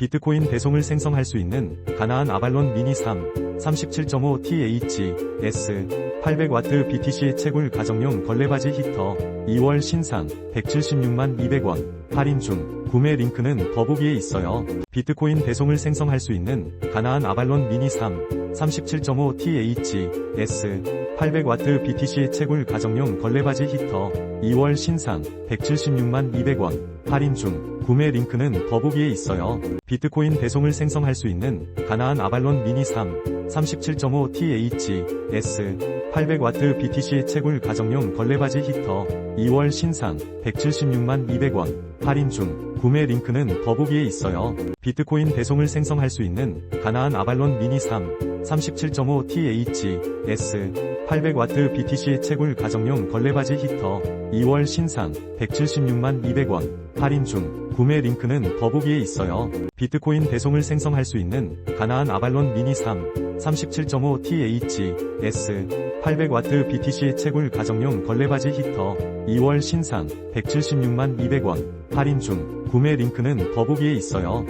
비트코인 배송을 생성할 수 있는 가나안 아발론 미니 3 37.5 TH S 800W BTC 채굴 가정용 걸레바지 히터 2월 신상 176만 200원 할인 중 구매 링크는 더보기에 있어요. 비트코인 배송을 생성할 수 있는 가나안 아발론 미니 3 37.5 TH S 800W BTC 채굴 가정용 걸레바지 히터 2월 신상 176만 200원 할인 중 구매 링크는 더보기에 있어요. 비트코인 배송을 생성할 수 있는 가나안 아발론 미니 3 37.5 TH S 800W BTC 채굴 가정용 걸레바지 히터 2월 신상 176만 200원 할인 중 구매 링크는 더보기에 있어요. 비트코인 배송을 생성할 수 있는 가나안 아발론 미니 3 37.5 TH S 800W BTC 채굴 가정용 걸레바지 히터 2월 신상 176만 200원 할인 중 구매 링크는 더보기에 있어요. 비트코인 배송을 생성할 수 있는 가나안 아발론 미니 3 37.5 TH S 800W BTC 채굴 가정용 걸레바지 히터 2월 신상 176만 200원 할인 중 구매 링크는 더보기에 있어요.